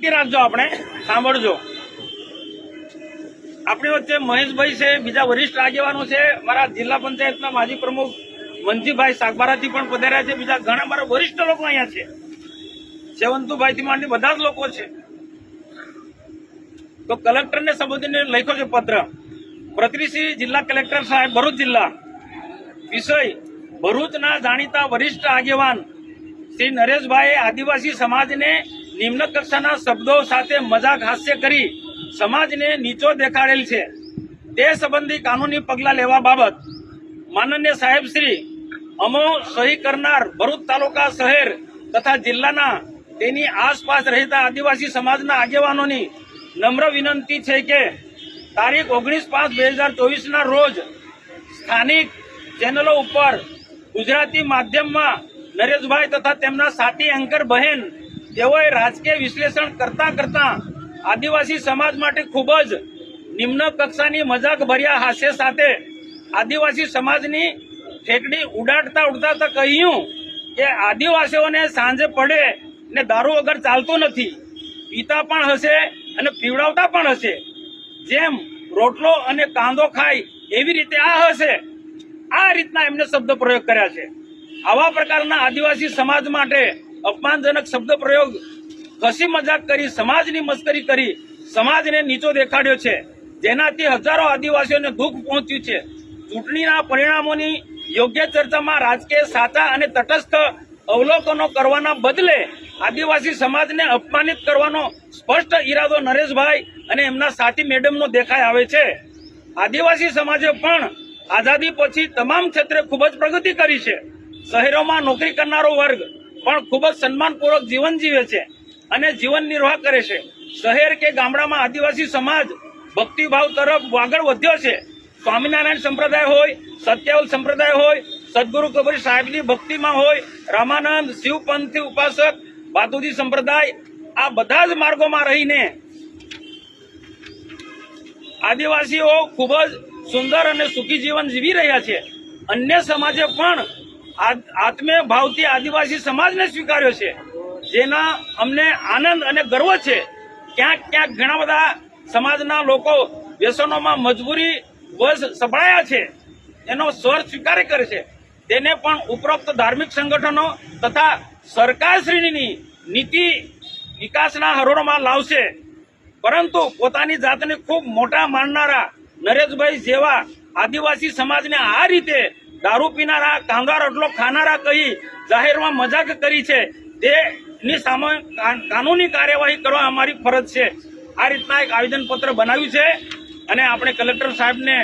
નક્કી રાખજો આપણે. સાંભળજો. આપણી વચ્ચે મહેશભાઈ છે, બીજા વરિષ્ઠ આગેવાનો છે, મારા જિલ્લા પંચાયતના માજી પ્રમુખ મનજીભાઈ સાગબારાથી પણ પધાર્યા છે, બીજા ઘણા મારા વરિષ્ઠ લોકો અહીંયા છે. સેવંતુભાઈથી માંડી બધા જ લોકો છે. તો કલેક્ટરને સંબોધીને લખ્યો છે પત્ર. પ્રતિનિધિ જિલ્લા કલેક્ટર સાહેબ, ભરૂચ જિલ્લા. વિષય, ભરૂચના જાણીતા વરિષ્ઠ આગેવાન શ્રી નરેશભાઈએ આદિવાસી સમાજને નિમ્ન કક્ષાના શબ્દો સાથે મજાક હાસ્ય કરી સમાજને નીચો દેખાડેલ છે. તે સંબંધી કાનૂની પગલાં લેવા બાબત માનનીય સાહેબ શ્રી અમો સહી કરનાર ભરૂચ તાલુકા શહેર તથા જિલ્લાના તેની આસપાસ રહેતા આદિવાસી સમાજના આગેવાનોની નમ્ર વિનંતી છે કે તારીખ ઓગણીસ પાંચ બે હજાર ચોવીસના રોજ સ્થાનિક ચેનલો ઉપર ગુજરાતી માધ્યમમાં નરેશભાઈ તથા તેમના સાથી એન્કર બહેન તેઓએ રાજકીય વિશ્લેષણ કરતા કરતા આદિવાસી સમાજ માટે ખૂબ જ નિમ્ન કક્ષાની મજાક ભર્યા હાસ્ય સાથે આદિવાસી સમાજની ઠેકડી ઉડાડતા ઉડાડતા કહ્યું કે આદિવાસીઓને સાંજે પડે ને દારૂ વગર ચાલતું નથી. પીતા પણ હશે અને પીવડાવતા પણ હશે. જેમ રોટલો અને કાંદો ખાય એવી રીતે આ હશે. આ રીતના એમને શબ્દ પ્રયોગ કર્યા છે. આવા પ્રકારના આદિવાસી સમાજ માટે અપમાનજનક શબ્દ પ્રયોગ હસી મજાક કરી, સમાજની મસ્કરી કરી, સમાજને નીચો દેખાડ્યો છે, જેનાથી હજારો આદિવાસીઓને દુઃખ પહોંચ્યું છે. ચૂંટણીના પરિણામોની યોગ્ય ચર્ચામાં રાજકીય સાચા અને તટસ્થ અવલોકનો કરવાના બદલે આદિવાસી સમાજને અપમાનિત કરવાનો સ્પષ્ટ ઈરાદો નરેશભાઈ અને એમના સાથી મેડમનો દેખાઈ આવે છે. આદિવાસી સમાજે પણ આઝાદી પછી તમામ ક્ષેત્રે ખૂબ જ પ્રગતિ કરી છે. શહેરોમાં નોકરી કરનારો વર્ગ પણ ખૂબ જ સન્માનપૂર્વક જીવન જીવે છે અને જીવન નિર્વાહ કરે છે. શહેર કે ગામડામાં આદિવાસી સમાજ ભક્તિભાવ તરફ આગળ વધ્યો છે. સ્વામિનારાયણ સંપ્રદાય હોય સત્યાવલ સંપ્રદાય હોય, સદગુરુ કબીર સાહેબની ભક્તિમાં હોય, રામાનંદ શિવપંથી ઉપાસક બાદુજી સંપ્રદાય, આ બધા જ માર્ગોમાં રહીને આદિવાસીઓ ખૂબ જ સુંદર અને સુખી જીવન જીવી રહ્યા છે. અન્ય સમાજે પણ આ- આત્મીય ભાવથી આદિવાસી સમાજને સ્વીકાર્યો છે. જેના અમને આનંદ અને ગર્વ છે. ક્યાંક ક્યાંક ઘણા બધા સમાજના લોકો વ્યસનોમાં મજબૂરી વશ સભળાયા છે. એનો સ્વર સ્વીકાર કરે છે. તેને પણ ઉપરોક્ત ધાર્મિક સંગઠનો તથા સરકારશ્રીની નીતિ વિકાસના હરોળમાં લાવશે. પરંતુ પોતાની જાતને ખૂબ મોટા માનનારા નરેશભાઈ જેવા આદિવાસી સમાજને આ રીતે દારૂ પીનારા કાંગા રોટલો ખાનારા કહી જાહેરમાં મજાક કરી છે. તેની સામે કાનૂની કાર્યવાહી કરવા અમારી ફરજ છે. આ રીતના એક આવેદનપત્ર બનાવ્યું છે અને આપણે કલેક્ટર સાહેબને